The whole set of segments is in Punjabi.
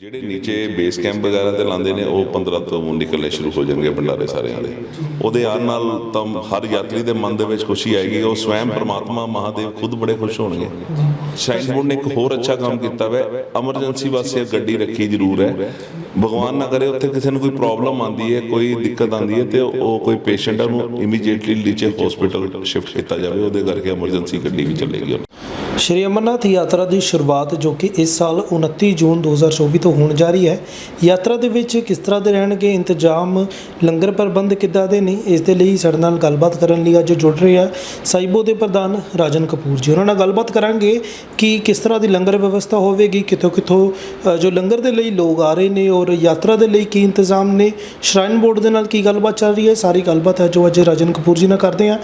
ਜਿਹੜੇ ਨੀਚੇ ਬੇਸ ਕੈਂਪ ਵਗੈਰਾ ਤੇ ਲਾਉਂਦੇ ਨੇ ਉਹ 15 ਤੋਂ ਨਿਕਲਣੇ ਸ਼ੁਰੂ ਹੋ ਜਾਣਗੇ ਭੰਡਾਰੇ ਸਾਰਿਆਂ ਦੇ। ਉਹਦੇ ਆਉਣ ਨਾਲ ਤਾਂ ਹਰ ਯਾਤਰੀ ਦੇ ਮਨ ਦੇ ਵਿੱਚ ਖੁਸ਼ੀ ਆਏਗੀ ਉਹ ਸਵੈਮ ਪ੍ਰਮਾਤਮਾ ਮਹਾਦੇਵ ਖੁਦ ਬੜੇ ਖੁਸ਼ ਹੋਣਗੇ। ਸ਼ਾਇਦ ਬੋਰਡ ਨੇ ਇੱਕ ਹੋਰ ਅੱਛਾ ਕੰਮ ਕੀਤਾ ਵੈ ਐਮਰਜੈਂਸੀ ਵਾਸਤੇ ਗੱਡੀ ਰੱਖੀ ਜ਼ਰੂਰ ਹੈ। ਭਗਵਾਨ ਨਾ ਕਰੇ ਉੱਥੇ ਕਿਸੇ ਨੂੰ ਕੋਈ ਪ੍ਰੋਬਲਮ ਆਂਦੀ ਹੈ ਕੋਈ ਦਿੱਕਤ ਆਂਦੀ ਹੈ ਤੇ ਉਹ ਕੋਈ ਪੇਸ਼ੈਂਟ ਉਹਨੂੰ ਇਮੀਡੀਏਟਲੀ ਨੀਚੇ ਹਸਪੀਟਲ ਸ਼ਿਫਟ ਕੀਤਾ ਜਾਵੇ ਉਹਦੇ ਕਰਕੇ ਐਮਰਜੈਂਸੀ ਗੱਡੀ ਵੀ ਚੱਲੇਗੀ। ਸ਼੍ਰੀ ਅਮਰਨਾਥ ਯਾਤਰਾ ਦੀ ਸ਼ੁਰੂਆਤ ਜੋ ਕਿ ਇਸ ਸਾਲ 29 ਜੂਨ 2024 ਤੋਂ ਹੋਣ ਜਾ ਰਹੀ ਹੈ। ਯਾਤਰਾ ਦੇ ਵਿੱਚ ਕਿਸ ਤਰ੍ਹਾਂ ਦੇ ਰਹਿਣਗੇ ਇੰਤਜ਼ਾਮ ਲੰਗਰ ਪ੍ਰਬੰਧ ਕਿੱਦਾਂ ਦੇ ਨੇ ਇਸ ਦੇ ਲਈ ਸਾਡੇ ਨਾਲ ਗੱਲਬਾਤ ਕਰਨ ਲਈ ਅੱਜ ਜੁੜ ਰਹੇ ਆ ਸਾਈਬੋ ਦੇ ਪ੍ਰਧਾਨ ਰਾਜਨ ਕਪੂਰ ਜੀ। ਉਹਨਾਂ ਨਾਲ ਗੱਲਬਾਤ ਕਰਾਂਗੇ ਕਿ ਕਿਸ ਤਰ੍ਹਾਂ ਦੀ ਲੰਗਰ ਵਿਵਸਥਾ ਹੋਵੇਗੀ ਕਿੱਥੋਂ ਕਿੱਥੋਂ ਜੋ ਲੰਗਰ ਦੇ ਲਈ ਲੋਕ ਆ ਰਹੇ ਨੇ ਔਰ ਯਾਤਰਾ ਦੇ ਲਈ ਕੀ ਇੰਤਜ਼ਾਮ ਨੇ। ਸ਼ਰਾਈਨ ਬੋਰਡ ਦੇ ਨਾਲ ਕੀ ਗੱਲਬਾਤ ਚੱਲ ਰਹੀ ਹੈ? ਸਾਰੀ ਗੱਲਬਾਤ ਹੈ ਜੋ ਅੱਜ ਰਾਜਨ ਕਪੂਰ ਜੀ ਨਾਲ ਕਰਦੇ ਆ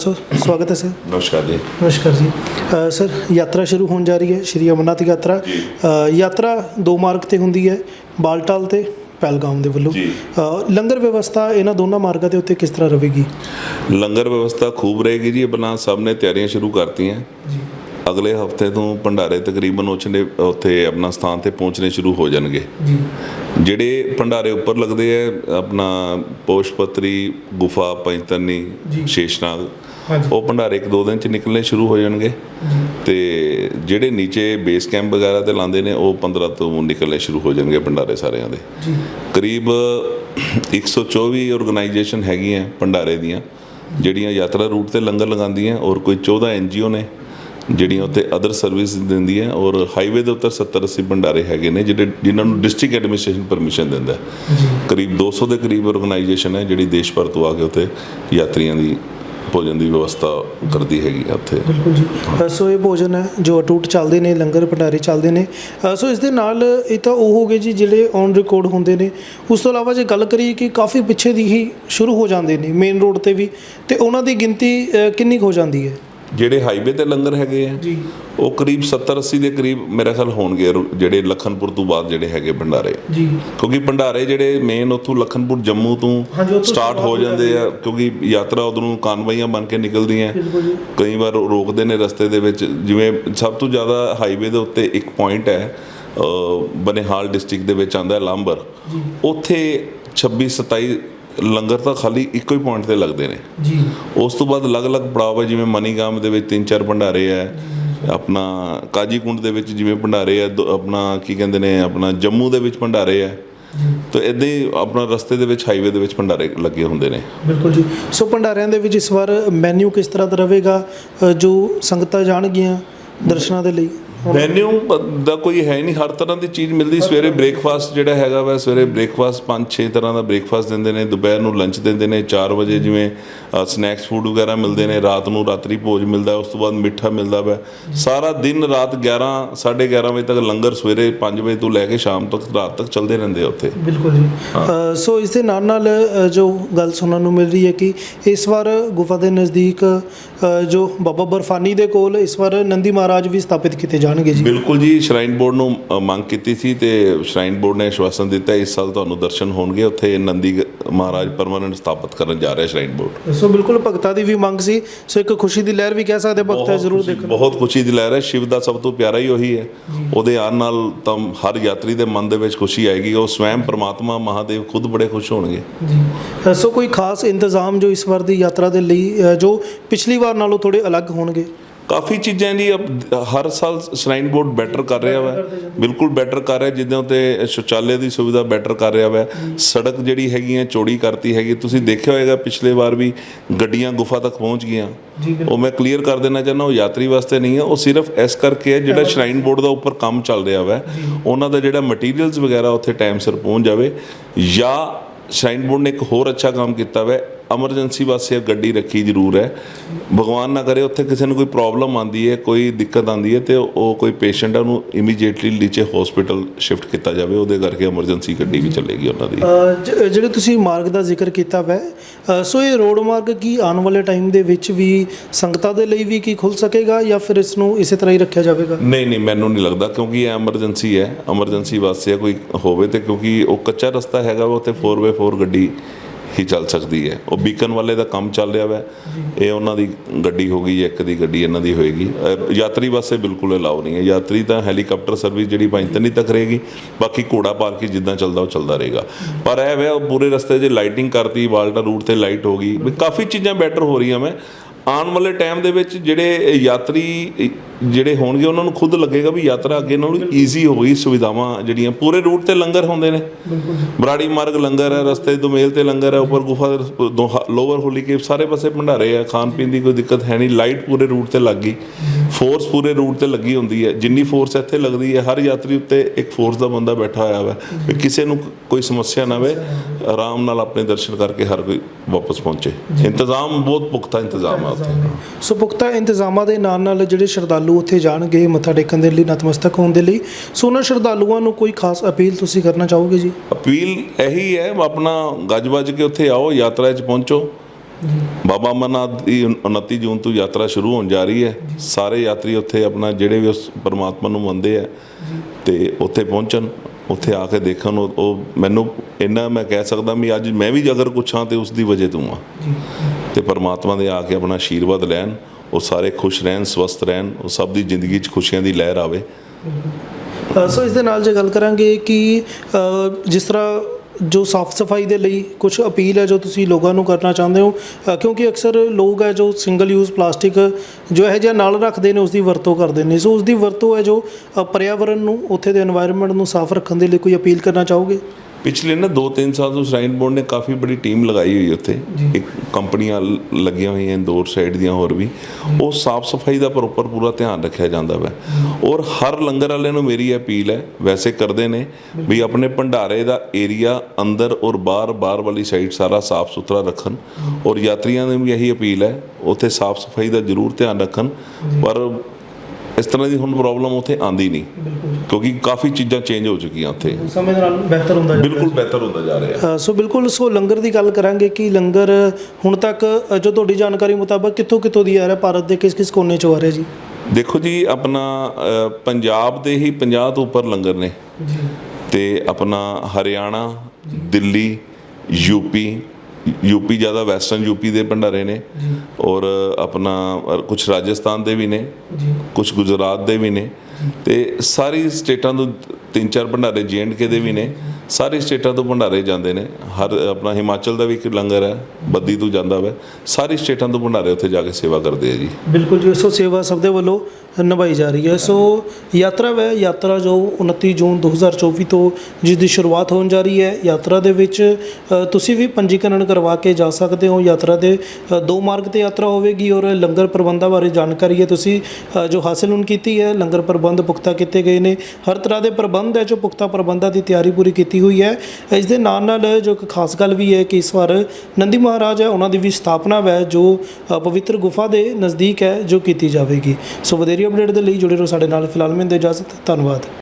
ਸੋ ਸਵਾਗਤ ਹੈ ਸਰ। ਨਮਸਕਾਰ ਜੀ। ਨਮਸਕਾਰ ਜੀ। ਅ, ਸਰ ਯਾਤਰਾ ਸ਼ੁਰੂ ਹੋਣ ਜਾ ਰਹੀ ਹੈ ਸ਼੍ਰੀ ਅਮਰਨਾਥ ਯਾਤਰਾ। ਯਾਤਰਾ ਦੋ ਮਾਰਗ ਤੇ ਹੁੰਦੀ ਹੈ ਬਾਲਟਾਲ ਤੇ ਪਹਿਲਗਾਮ ਦੇ ਵੱਲੋਂ। ਲੰਗਰ ਵਿਵਸਥਾ ਇਹਨਾਂ ਦੋਨਾਂ ਮਾਰਗਾਂ ਦੇ ਉੱਤੇ ਕਿਸ ਤਰ੍ਹਾਂ ਰਹੇਗੀ? ਲੰਗਰ ਵਿਵਸਥਾ ਖੂਬ ਰਹੇਗੀ ਜੀ ਆਪਣਾ ਸਭ ਨੇ ਤਿਆਰੀਆਂ ਸ਼ੁਰੂ ਕਰਤੀਆਂ। ਜੀ। ਅਗਲੇ ਹਫ਼ਤੇ ਤੋਂ ਭੰਡਾਰੇ ਤਕਰੀਬਨ ਉਚਨੇ ਉੱਥੇ ਆਪਣਾ ਸਥਾਨ ਤੇ ਪਹੁੰਚਣੇ ਸ਼ੁਰੂ ਹੋ ਜਾਣਗੇ। ਜੀ। ਜਿਹੜੇ ਭੰਡਾਰੇ ਉੱਪਰ ਲੱਗਦੇ ਆ ਆਪਣਾ ਪੋਸ਼ਪਤਰੀ ਗੁਫਾ ਪੰਜਤਨੀ ਸ਼ੇਸ਼ਨਾਗ। ਉਹ ਭੰਡਾਰੇ ਇੱਕ ਦੋ ਦਿਨ ਚ ਨਿਕਲਣੇ ਸ਼ੁਰੂ ਹੋ ਜਾਣਗੇ। ਤੇ ਜਿਹੜੇ ਨੀਚੇ ਬੇਸ ਕੈਂਪ ਵਗੈਰਾ ਤੇ ਲਾਉਂਦੇ ਨੇ ਉਹ 15 ਤੋਂ ਨਿਕਲਣੇ ਸ਼ੁਰੂ ਹੋ ਜਾਣਗੇ ਭੰਡਾਰੇ ਸਾਰਿਆਂ ਦੇ। ਕਰੀਬ 124 ਆਰਗੇਨਾਈਜੇਸ਼ਨ ਹੈਗੀਆਂ ਭੰਡਾਰੇ ਦੀਆਂ ਜਿਹੜੀਆਂ ਯਾਤਰਾ ਰੂਟ ਤੇ ਲੰਗਰ ਲਗਾਉਂਦੀਆਂ ਔਰ ਕੋਈ 14 ਐਨਜੀਓ ਨੇ ਜਿਹੜੀਆਂ ਉੱਤੇ ਅਦਰ ਸਰਵਿਸ ਦਿੰਦੀਆਂ ਔਰ ਹਾਈਵੇ ਦੇ ਉੱਤੇ 70 80 ਭੰਡਾਰੇ ਹੈਗੇ ਨੇ ਜਿਹੜੇ ਜਿਨ੍ਹਾਂ ਨੂੰ ਡਿਸਟ੍ਰਿਕਟ ਐਡਮਿਨਿਸਟ੍ਰੇਸ਼ਨ ਪਰਮਿਸ਼ਨ ਦਿੰਦਾ ਕਰੀਬ 200 ਦੇ ਕਰੀਬ ਆਰਗੇਨਾਈਜੇਸ਼ਨ ਹੈ ਜਿਹੜੀ ਦੇਸ਼ ਭਰ ਤੋਂ ਆ ਕੇ ਉੱਥੇ ਯਾਤਰੀਆਂ ਦੀ ਭੋਜਨ ਦੀ ਵਿਵਸਥਾ ਕਰਦੀ ਹੈਗੀ ਆ ਉੱਥੇ ਬਿਲਕੁਲ ਜੀ। ਅ, ਸੋ ਇਹ ਭੋਜਨ ਹੈ ਜੋ ਅਟੂਟ ਚੱਲਦੇ ਨੇ ਲੰਗਰ ਭੰਡਾਰੇ ਚੱਲਦੇ ਨੇ। ਅ, ਸੋ ਇਸ ਦੇ ਨਾਲ ਇਹ ਤਾਂ ਉਹ ਹੋ ਗਏ ਜੀ ਜਿਹੜੇ ਔਨ ਰਿਕਾਰਡ ਹੁੰਦੇ ਨੇ। ਉਸ ਤੋਂ ਇਲਾਵਾ ਜੇ ਗੱਲ ਕਰੀਏ ਕਿ ਕਾਫੀ ਪਿੱਛੇ ਦੀ ਹੀ ਸ਼ੁਰੂ ਹੋ ਜਾਂਦੇ ਨੇ ਮੇਨ ਰੋਡ ਤੇ ਵੀ। ਤੇ ਉਹਨਾਂ ਦੀ ਗਿਣਤੀ ਅ, ਕਿੰਨੀ ਕੁ ਹੋ ਜਾਂਦੀ ਹੈ? ਜਿਹੜੇ ਹਾਈਵੇ ਤੇ ਲੰਗਰ ਹੈਗੇ ਆ ਜੀ। ਉਹ ਕਰੀਬ 70 80 ਦੇ ਕਰੀਬ ਮੇਰਾ ਖਿਆਲ ਹੋਣਗੇ ਜਿਹੜੇ ਲਖਨਪੁਰ ਤੋਂ ਬਾਅਦ ਜਿਹੜੇ ਹੈਗੇ ਭੰਡਾਰੇ। ਜੀ। ਕਿਉਂਕਿ ਭੰਡਾਰੇ ਜਿਹੜੇ ਮੇਨ ਉੱਥੋਂ ਲਖਨਪੁਰ ਜੰਮੂ ਤੋਂ ਸਟਾਰਟ ਹੋ ਜਾਂਦੇ ਆ ਕਿਉਂਕਿ ਯਾਤਰਾ ਉਧਰੋਂ ਕਾਨਵਾਈਆਂ ਬਣ ਕੇ ਨਿਕਲਦੀਆਂ ਕਈ ਵਾਰ ਰੋਕਦੇ ਨੇ ਰਸਤੇ ਦੇ ਵਿੱਚ ਜਿਵੇਂ ਸਭ ਤੋਂ ਜ਼ਿਆਦਾ ਹਾਈਵੇ ਦੇ ਉੱਤੇ ਇੱਕ ਪੁਆਇੰਟ ਹੈ ਬਨੇਹਾਲ ਡਿਸਟ੍ਰਿਕਟ ਦੇ ਵਿੱਚ ਆਂਦਾ ਲਾਂਬਰ। ਉੱਥੇ 26 27 ਲੰਗਰ ਤਾਂ ਖਾਲੀ ਇੱਕੋ ਹੀ ਪੁਆਇੰਟ ਤੇ ਲੱਗਦੇ ਨੇ। ਜੀ। ਉਸ ਤੋਂ ਬਾਅਦ ਅਲੱਗ-ਅਲੱਗ ਪੜਾਅ ਹੈ ਜਿਵੇਂ ਮਨੀਗਾਮ ਦੇ ਵਿੱਚ ਤਿੰਨ ਚਾਰ ਭੰਡਾਰੇ ਹੈ ਆਪਣਾ ਕਾਜੀਕੁੰਡ ਦੇ ਵਿੱਚ ਜਿਵੇਂ ਭੰਡਾਰੇ ਦੋ- ਆਪਣਾ ਕੀ ਕਹਿੰਦੇ ਨੇ ਆਪਣਾ ਜੰਮੂ ਦੇ ਵਿੱਚ ਭੰਡਾਰੇ ਹੈ ਤਾਂ ਇਦਾਂ ਹੀ ਆਪਣਾ ਰਸਤੇ ਦੇ ਵਿੱਚ ਹਾਈਵੇ ਦੇ ਵਿੱਚ ਭੰਡਾਰੇ ਲੱਗੇ ਹੁੰਦੇ ਨੇ। ਬਿਲਕੁਲ ਜੀ। ਸੋ ਭੰਡਾਰਿਆਂ ਦੇ ਵਿੱਚ ਇਸ ਵਾਰ ਮੈਨੂ ਕਿਸ ਤਰ੍ਹਾਂ ਦਾ ਰਹੇਗਾ? ਜੋ ਸੰਗਤਾਂ ਜਾਣਗੀਆਂ ਦਰਸ਼ਨਾਂ ਦੇ ਲਈ। ਮੈਨੂ ਦਾ ਕੋਈ ਹੈ ਨਹੀਂ ਹਰ ਤਰ੍ਹਾਂ ਦੀ ਚੀਜ਼ ਮਿਲਦੀ। ਸਵੇਰੇ ਬ੍ਰੇਕਫਾਸਟ ਜਿਹੜਾ ਹੈਗਾ ਵਾ ਸਵੇਰੇ ਬ੍ਰੇਕਫਾਸਟ ਪੰਜ ਛੇ ਤਰ੍ਹਾਂ ਦਾ ਬ੍ਰੇਕਫਾਸਟ ਦਿੰਦੇ ਨੇ। ਦੁਪਹਿਰ ਨੂੰ ਲੰਚ ਦਿੰਦੇ ਨੇ 4 ਵਜੇ ਜਿਵੇਂ ਸਨੈਕਸ ਫੂਡ ਵਗੈਰਾ ਮਿਲਦੇ ਨੇ। ਰਾਤ ਨੂੰ ਰਾਤਰੀ ਭੋਜ ਮਿਲਦਾ ਉਸ ਤੋਂ ਬਾਅਦ ਮਿੱਠਾ ਮਿਲਦਾ ਵਾ। ਸਾਰਾ ਦਿਨ ਰਾਤ 11 11:30 ਵਜੇ ਤੱਕ ਲੰਗਰ ਸਵੇਰੇ 5 ਵਜੇ ਤੋਂ ਲੈ ਕੇ ਸ਼ਾਮ ਤੱਕ ਰਾਤ ਤੱਕ ਚੱਲਦੇ ਰਹਿੰਦੇ ਆ ਉੱਥੇ। ਬਿਲਕੁਲ ਜੀ। ਸੋ ਇਸ ਦੇ ਨਾਲ ਨਾਲ ਜੋ ਗੱਲ ਸੁਣਨ ਨੂੰ ਮਿਲ ਰਹੀ ਹੈ ਕਿ ਇਸ ਵਾਰ ਗੁਫਾ ਦੇ ਨਜ਼ਦੀਕ ਜੋ ਬਾਬਾ ਬਰਫਾਨੀ ਦੇ ਕੋਲ ਇਸ ਵਾਰ ਨੰਦੀ ਮਹਾਰਾਜ ਵੀ ਸਥਾਪਿਤ ਕੀਤੇ ਜਾਣਗੇ ਜੀ। ਬਿਲਕੁਲ ਜੀ ਸ਼ਰਾਈਨ ਬੋਰਡ ਨੂੰ ਮੰਗ ਕੀਤੀ ਸੀ ਤੇ ਸ਼ਰਾਈਨ ਬੋਰਡ ਨੇ ਆਸ਼ਵਾਸਨ ਦਿੱਤਾ ਇਸ ਸਾਲ ਤੁਹਾਨੂੰ ਦਰਸ਼ਨ ਹੋਣਗੇ। ਉੱਥੇ ਨੰਦੀ ਮਹਾਰਾਜ ਪਰਮਾਨੈਂਟ ਸਥਾਪਿਤ ਕਰਨ ਜਾ ਰਿਹਾ ਸ਼ਰਾਈਨ ਬੋਰਡ। ਸੋ ਬਿਲਕੁਲ ਭਗਤਾਂ ਦੀ ਵੀ ਮੰਗ ਸੀ। ਸੋ ਇੱਕ ਖੁਸ਼ੀ ਦੀ ਲਹਿਰ ਵੀ ਕਹਿ ਸਕਦੇ ਭਗਤ ਜ਼ਰੂਰ ਦੇਖਣ। ਬਹੁਤ ਖੁਸ਼ੀ ਦੀ ਲਹਿਰ ਹੈ। ਸ਼ਿਵ ਦਾ ਸਭ ਤੋਂ ਪਿਆਰਾ ਹੀ ਉਹੀ ਹੈ। ਉਹਦੇ ਆਉਣ ਨਾਲ ਤਾਂ ਹਰ ਯਾਤਰੀ ਦੇ ਮਨ ਦੇ ਵਿੱਚ ਖੁਸ਼ੀ ਆਏਗੀ। ਉਹ ਸਵੈਮ ਪ੍ਰਮਾਤਮਾ ਮਹਾਦੇਵ ਖੁਦ ਬੜੇ ਖੁਸ਼ ਹੋਣਗੇ। ਜੀ। ਸੋ ਕੋਈ ਖਾਸ ਇੰਤਜ਼ਾਮ ਜੋ ਇਸ ਵਾਰ ਦੀ ਯਾਤਰਾ ਦੇ ਲਈ ਜੋ ਪਿਛਲੀ ਵਾਰ ਨਾਲੋਂ ਥੋੜੇ ਅਲੱਗ ਹੋਣਗੇ? ਕਾਫੀ ਚੀਜ਼ਾਂ ਦੀ ਹਰ ਸਾਲ ਸ਼ਰਾਈਨ ਬੋਰਡ ਬੈਟਰ ਕਰ ਰਿਹਾ ਵਾ। ਬਿਲਕੁਲ ਬੈਟਰ ਕਰ ਰਿਹਾ ਜਿੱਦਾਂ ਤੇ ਸ਼ੌਚਾਲਯ ਦੀ ਸੁਵਿਧਾ ਬੈਟਰ ਕਰ ਰਿਹਾ ਵਾ। ਸੜਕ ਜਿਹੜੀ ਹੈਗੀ ਹੈ ਚੌੜੀ ਕਰਤੀ ਹੈਗੀ। ਤੁਸੀਂ ਦੇਖਿਆ ਹੋਵੇਗਾ ਪਿਛਲੇ ਵਾਰ ਵੀ ਗੱਡੀਆਂ ਗੁਫਾ ਤੱਕ ਪਹੁੰਚ ਗਈਆਂ। ਉਹ ਮੈਂ ਕਲੀਅਰ ਕਰ ਦੇਣਾ ਚਾਹੁੰਦਾ ਉਹ ਯਾਤਰੀ ਵਾਸਤੇ ਨਹੀਂ ਹੈ ਉਹ ਸਿਰਫ ਇਸ ਕਰਕੇ ਹੈ ਜਿਹੜਾ ਸ਼ਰਾਈਨ ਬੋਰਡ ਦਾ ਉੱਪਰ ਕੰਮ ਚੱਲ ਰਿਹਾ ਵਾ। ਉਹਨਾਂ ਦਾ ਜਿਹੜਾ ਮਟੀਰੀਅਲਸ ਵਗੈਰਾ ਉੱਥੇ ਟਾਈਮ ਸਿਰ ਪਹੁੰਚ ਜਾਵੇ। ਜਾਂ ਸ਼ਰਾਈਨ ਬੋਰਡ ਨੇ ਇੱਕ ਹੋਰ ਅੱਛਾ ਕੰਮ ਕੀਤਾ ਵਾ ਐਮਰਜੈਂਸੀ ਵਾਸਤੇ ਗੱਡੀ ਰੱਖੀ ਜ਼ਰੂਰ ਹੈ। ਭਗਵਾਨ ਨਾ ਕਰੇ ਉੱਥੇ ਕਿਸੇ ਨੂੰ ਕੋਈ ਪ੍ਰੋਬਲਮ ਆਂਦੀ ਹੈ ਕੋਈ ਦਿੱਕਤ ਆਂਦੀ ਹੈ ਤੇ ਉਹ ਕੋਈ ਪੇਸ਼ੈਂਟ ਉਹਨੂੰ ਇਮੀਡੀਏਟਲੀ ਨੀਚੇ ਹਸਪੀਟਲ ਸ਼ਿਫਟ ਕੀਤਾ ਜਾਵੇ ਉਹਦੇ ਕਰਕੇ ਐਮਰਜੈਂਸੀ ਗੱਡੀ ਵੀ ਚੱਲੇਗੀ ਉਹਨਾਂ ਦੀ। ਜਿਹੜੇ ਤੁਸੀਂ ਮਾਰਗ ਦਾ ਜ਼ਿਕਰ ਕੀਤਾ ਵੈ ਸੋ ਇਹ ਰੋਡ ਮਾਰਗ ਕੀ ਆਉਣ ਵਾਲੇ ਟਾਈਮ ਦੇ ਵਿੱਚ ਵੀ ਸੰਗਤਾਂ ਦੇ ਲਈ ਵੀ ਕੀ ਖੁੱਲ ਸਕੇਗਾ ਜਾਂ ਫਿਰ ਇਸ ਨੂੰ ਇਸੇ ਤਰ੍ਹਾਂ ਹੀ ਰੱਖਿਆ ਜਾਵੇਗਾ? ਨਹੀਂ ਨਹੀਂ ਮੈਨੂੰ ਨਹੀਂ ਲੱਗਦਾ ਕਿਉਂਕਿ ਇਹ ਐਮਰਜੈਂਸੀ ਹੈ। ਐਮਰਜੈਂਸੀ ਵਾਸਤੇ ਕੋਈ ਹੋਵੇ ਤੇ ਕਿਉਂਕਿ ਉਹ ਕੱਚਾ ਰਸਤਾ ਹੈਗਾ ਵਾ ਉੱਥੇ 4x4 ਗੱਡੀ ਹੀ ਚੱਲ ਸਕਦੀ ਹੈ। ਉਹ ਬੀਕਨ ਵਾਲੇ ਦਾ ਕੰਮ ਚੱਲ ਰਿਹਾ ਵਾ। ਇਹ ਉਹਨਾਂ ਦੀ ਗੱਡੀ ਹੋ ਗਈ ਇੱਕ ਦੀ ਗੱਡੀ ਇਹਨਾਂ ਦੀ ਹੋਏਗੀ। ਯਾਤਰੀ ਵਾਸਤੇ ਬਿਲਕੁਲ ਅਲਾਉ ਨਹੀਂ ਹੈ। ਯਾਤਰੀ ਤਾਂ ਹੈਲੀਕਾਪਟਰ ਸਰਵਿਸ ਜਿਹੜੀ ਪੰਜਤਨੀ ਤੱਕ ਰਹੇਗੀ। ਬਾਕੀ ਘੋੜਾ ਪਾਰਕੀ ਜਿੱਦਾਂ ਚੱਲਦਾ ਉਹ ਚੱਲਦਾ ਰਹੇਗਾ। ਪਰ ਇਹ ਵੇ ਪੂਰੇ ਰਸਤੇ 'ਚ ਲਾਈਟਿੰਗ ਕਰਤੀ ਵਾਲਟਾ ਰੂਟ ਤੇ ਲਾਈਟ ਹੋ ਗਈ। ਕਾਫੀ ਚੀਜ਼ਾਂ ਬੈਟਰ ਹੋ ਰਹੀਆਂ ਮੈਂ ਆਉਣ ਵਾਲੇ ਟਾਈਮ ਦੇ ਵਿੱਚ ਜਿਹੜੇ ਯਾਤਰੀ ਜਿਹੜੇ ਹੋਣਗੇ ਉਹਨਾਂ ਨੂੰ ਖੁਦ ਲੱਗੇਗਾ ਵੀ ਯਾਤਰਾ ਅੱਗੇ ਨਾਲੋਂ ਈਜ਼ੀ ਹੋ ਗਈ ਸੁਵਿਧਾਵਾਂ ਜਿਹੜੀਆਂ ਪੂਰੇ ਰੂਟ ਤੇ ਲੰਗਰ ਹੁੰਦੇ ਨੇ। ਬਰਾੜੀ ਮਾਰਗ ਲੰਗਰ ਹੈ ਰਸਤੇ ਦੁਮੇਲ ਤੇ ਲੰਗਰ ਹੈ ਉੱਪਰ ਗੁਫਾ ਲੋਅਰ ਹੋਲੀ ਕੇਵ ਸਾਰੇ ਪਾਸੇ ਭੰਡਾਰੇ ਆ ਖਾਣ ਪੀਣ ਦੀ ਕੋਈ ਦਿੱਕਤ ਹੈ ਨਹੀਂ ਲਾਈਟ ਪੂਰੇ ਰੂਟ ਤੇ ਲੱਗ ਗਈ। ਫੋਰਸ ਪੂਰੇ ਰੂਟ ਤੇ ਲੱਗੀ ਹੁੰਦੀ ਹੈ। ਜਿੰਨੀ ਫੋਰਸ ਇੱਥੇ ਲੱਗਦੀ ਹੈ ਹਰ ਯਾਤਰੀ ਉੱਤੇ ਇੱਕ ਫੋਰਸ ਦਾ ਬੰਦਾ ਬੈਠਾ ਹੋਇਆ ਵਾ। ਵੀ ਕਿਸੇ ਨੂੰ ਕੋਈ ਸਮੱਸਿਆ ਨਾ ਆਵੇ ਆਰਾਮ ਨਾਲ ਆਪਣੇ ਦਰਸ਼ਨ ਕਰਕੇ ਹਰ ਕੋਈ ਵਾਪਸ ਪਹੁੰਚੇ। ਇੰਤਜ਼ਾਮ ਬਹੁਤ ਪੁਖਤਾ ਇੰਤਜ਼ਾਮ ਆ ਉੱਥੇ। ਸੋ ਪੁਖਤਾ ਇੰਤਜ਼ਾਮਾਂ ਦੇ ਨਾਲ ਨਾਲ ਜਿਹੜੇ ਸ਼ਰਧਾਲੂ ਉੱਥੇ ਜਾਣਗੇ ਮੱਥਾ ਟੇਕਣ ਦੇ ਲਈ ਨਤਮਸਤਕ ਹੋਣ ਦੇ ਲਈ ਸੋ ਉਹਨਾਂ ਸ਼ਰਧਾਲੂਆਂ ਨੂੰ ਕੋਈ ਖਾਸ ਅਪੀਲ ਤੁਸੀਂ ਕਰਨਾ ਚਾਹੋਗੇ ਜੀ? ਅਪੀਲ ਇਹੀ ਹੈ ਆਪਣਾ ਗੱਜ ਵੱਜ ਕੇ ਉੱਥੇ ਆਓ ਯਾਤਰਾ 'ਚ ਪਹੁੰਚੋ। ਬਾਬਾ ਅਮਰਨਾਥ ਦੀ 29 ਜੂਨ ਤੋਂ ਯਾਤਰਾ ਸ਼ੁਰੂ ਹੋਣ ਜਾ ਰਹੀ ਹੈ। ਸਾਰੇ ਯਾਤਰੀ ਉੱਥੇ ਆਪਣਾ ਜਿਹੜੇ ਵੀ ਉਸ ਪਰਮਾਤਮਾ ਨੂੰ ਮੰਨਦੇ ਆ ਤੇ ਉੱਥੇ ਪਹੁੰਚਣ ਉੱਥੇ ਆ ਕੇ ਦੇਖਣ ਉਹ ਮੈਨੂੰ ਇੰਨਾ ਮੈਂ ਕਹਿ ਸਕਦਾ ਵੀ ਅੱਜ ਮੈਂ ਵੀ ਅਗਰ ਕੁਛ ਹਾਂ ਤੇ ਉਸ ਦੀ ਵਜ੍ਹਾ ਤੋਂ ਆ ਤੇ ਪਰਮਾਤਮਾ ਦੇ ਆ ਕੇ ਆਪਣਾ ਆਸ਼ੀਰਵਾਦ ਲੈਣ ਉਹ ਸਾਰੇ ਖੁਸ਼ ਰਹਿਣ ਸਵਸਥ ਰਹਿਣ ਉਹ ਸਭ ਦੀ ਜ਼ਿੰਦਗੀ 'ਚ ਖੁਸ਼ੀਆਂ ਦੀ ਲਹਿਰ ਆਵੇ। ਸੋ ਇਸ ਦੇ ਨਾਲ ਜੇ ਗੱਲ ਕਰਾਂਗੇ ਕਿ ਜਿਸ ਤਰ੍ਹਾਂ ਜੋ ਸਾਫ਼ ਸਫ਼ਾਈ ਦੇ ਲਈ ਕੁਝ ਅਪੀਲ ਹੈ ਜੋ ਤੁਸੀਂ ਲੋਕਾਂ ਨੂੰ ਕਰਨਾ ਚਾਹੁੰਦੇ ਹੋ ਕਿਉਂਕਿ ਅਕਸਰ ਲੋਕ ਹੈ ਜੋ ਸਿੰਗਲ ਯੂਜ਼ ਪਲਾਸਟਿਕ ਜੋ ਹੈ ਜਿਹਾ ਨਾਲ ਰੱਖਦੇ ਨੇ ਉਸ ਦੀ ਵਰਤੋਂ ਕਰਦੇ ਨੇ। ਸੋ ਉਸ ਦੀ ਵਰਤੋਂ ਹੈ ਜੋ ਅ, ਪਰਿਆਵਰਨ ਨੂੰ ਉੱਥੇ ਦੇ এনवायरमेंट ਨੂੰ ਸਾਫ਼ ਰੱਖਣ ਦੇ ਲਈ ਕੋਈ ਅਪੀਲ ਕਰਨਾ ਚਾਹੋਗੇ? ਪਿਛਲੇ ਨਾ 2-3 ਸਾਲ ਤੋਂ ਸ਼ਰਾਈਨ ਬੋਰਡ ਨੇ ਕਾਫੀ ਬੜੀ ਟੀਮ ਲਗਾਈ ਹੋਈ ਉੱਥੇ। ਇੱਕ ਕੰਪਨੀਆਂ ਲੱਗੀਆਂ ਹੋਈਆਂ ਇੰਦੌਰ ਸਾਈਡ ਦੀਆਂ ਹੋਰ ਵੀ। ਉਹ ਸਾਫ਼ ਸਫ਼ਾਈ ਦਾ ਪ੍ਰੋਪਰ ਪੂਰਾ ਧਿਆਨ ਰੱਖਿਆ ਜਾਂਦਾ ਵਾ। ਔਰ ਹਰ ਲੰਗਰ ਵਾਲੇ ਨੂੰ ਮੇਰੀ ਅਪੀਲ ਹੈ ਵੈਸੇ ਕਰਦੇ ਨੇ ਵੀ ਆਪਣੇ ਭੰਡਾਰੇ ਦਾ ਏਰੀਆ ਅੰਦਰ ਔਰ ਬਾਹਰ ਬਾਹਰ ਵਾਲੀ ਸਾਈਡ ਸਾਰਾ ਸਾਫ਼ ਸੁਥਰਾ ਰੱਖਣ। ਔਰ ਯਾਤਰੀਆਂ ਨੂੰ ਵੀ ਇਹੀ ਅਪੀਲ ਹੈ ਉੱਥੇ ਸਾਫ਼ ਸਫ਼ਾਈ ਦਾ ਜ਼ਰੂਰ ਧਿਆਨ ਰੱਖਣ। ਪਰ ਇਸ ਤਰ੍ਹਾਂ ਦੀ ਹੁਣ ਪ੍ਰੋਬਲਮ ਉੱਥੇ ਆਂਦੀ ਨਹੀਂ। ਕਿਉਂਕਿ ਕਾਫੀ ਚੀਜ਼ਾਂ ਚੇਂਜ ਹੋ ਚੁੱਕੀਆਂ ਉੱਥੇ। ਸਮੇਂ ਦੇ ਨਾਲ ਬਿਹਤਰ ਹੁੰਦਾ ਬਿਲਕੁਲ ਬਿਹਤਰ ਹੁੰਦਾ ਜਾ ਰਿਹਾ। ਸੋ ਬਿਲਕੁਲ ਸੋ ਲੰਗਰ ਦੀ ਗੱਲ ਕਰਾਂਗੇ ਕਿ ਲੰਗਰ ਹੁਣ ਤੱਕ ਜੋ ਤੁਹਾਡੀ ਜਾਣਕਾਰੀ ਮੁਤਾਬਕ ਕਿੱਥੋਂ ਕਿੱਥੋਂ ਦੀ ਆ ਰਿਹਾ ਭਾਰਤ ਦੇ ਕਿਸ ਕਿਸ ਕੋਨੇ ਚੋਂ ਆ ਰਿਹਾ ਜੀ? ਦੇਖੋ ਜੀ ਆਪਣਾ ਪੰਜਾਬ ਦੇ ਹੀ 50 ਤੋਂ ਉੱਪਰ ਲੰਗਰ ਨੇ। ਤੇ ਆਪਣਾ ਹਰਿਆਣਾ ਦਿੱਲੀ ਯੂਪੀ ਯੂਪੀ ਜ਼ਿਆਦਾ ਵੈਸਟਰਨ ਯੂਪੀ ਦੇ ਭੰਡਾਰੇ ਨੇ ਔਰ ਆਪਣਾ ਕੁਝ ਰਾਜਸਥਾਨ ਦੇ ਵੀ ਨੇ ਕੁਝ ਗੁਜਰਾਤ ਦੇ ਵੀ ਨੇ ਤੇ ਸਾਰੀ ਸਟੇਟਾਂ ਤੋਂ ਤਿੰਨ ਚਾਰ ਭੰਡਾਰੇ ਕੇ ਦੇ ਵੀ ਨੇ। ਸਾਰੇ ਸਟੇਟਾਂ ਤੋਂ ਭੰਡਾਰੇ ਜਾਂਦੇ ਨੇ। ਹਰ ਆਪਣਾ ਹਿਮਾਚਲ ਦਾ ਵੀ ਇੱਕ ਲੰਗਰ ਹੈ, ਬੱਦੀ ਤੋਂ ਜਾਂਦਾ ਵਾ। ਸਾਰੀ ਸਟੇਟਾਂ ਤੋਂ ਭੰਡਾਰੇ ਉੱਥੇ ਜਾ ਕੇ ਸੇਵਾ ਕਰਦੇ ਆ ਜੀ। ਬਿਲਕੁਲ ਜੀ, ਸੋ ਸੇਵਾ ਸਭ ਦੇ ਵੱਲੋਂ ਨਿਭਾਈ ਜਾ ਰਹੀ ਹੈ। ਸੋ ਯਾਤਰਾ ਵੈ, ਯਾਤਰਾ ਜੋ 29 ਜੂਨ 2024 ਤੋਂ ਜਿਸ ਦੀ ਸ਼ੁਰੂਆਤ ਹੋਣ ਜਾ ਰਹੀ ਹੈ, ਯਾਤਰਾ ਦੇ ਵਿੱਚ ਤੁਸੀਂ ਵੀ ਪੰਜੀਕਰਨ ਕਰਵਾ ਕੇ ਜਾ ਸਕਦੇ ਹੋ। ਯਾਤਰਾ ਦੇ ਦੋ ਮਾਰਗ ਤੇ ਯਾਤਰਾ ਹੋਵੇਗੀ ਔਰ ਲੰਗਰ ਪ੍ਰਬੰਧਾਂ ਬਾਰੇ ਜਾਣਕਾਰੀ ਹੈ ਤੁਸੀਂ ਜੋ ਹਾਸਲ ਹੁਣ ਕੀਤੀ ਹੈ। ਲੰਗਰ ਪ੍ਰਬੰਧ ਪੁਖਤਾ ਕੀਤੇ ਗਏ ਨੇ। ਹਰ ਤਰ੍ਹਾਂ ਦੇ ਪ੍ਰਬੰਧ ਹੈ ਜੋ ਪੁਖਤਾ ਪ੍ਰਬੰਧਾਂ ਦੀ ਤਿਆਰੀ ਪੂਰੀ ਕੀਤੀ ਹੋਈ ਹੈ। ਇਸ ਦੇ ਨਾਲ ਨਾਲ ਜੋ ਇੱਕ ਖਾਸ ਗੱਲ ਵੀ ਹੈ ਕਿ ਇਸ ਵਾਰ ਨੰਦੀ ਮਹਾਰਾਜ ਹੈ, ਉਹਨਾਂ ਦੀ ਵੀ ਸਥਾਪਨਾ ਹੈ ਜੋ ਪਵਿੱਤਰ ਗੁਫਾ ਦੇ ਨਜ਼ਦੀਕ ਹੈ, ਜੋ ਕੀਤੀ ਜਾਵੇਗੀ। ਸੋ ਵਧੇਰੀ ਅਪਡੇਟ ਦੇ ਲਈ ਜੁੜੇ ਰਹੋ ਸਾਡੇ ਨਾਲ ਫਿਲਹਾਲ ਮੈਂ ਦੇ ਇਜਾਜ਼ਤ, ਧੰਨਵਾਦ।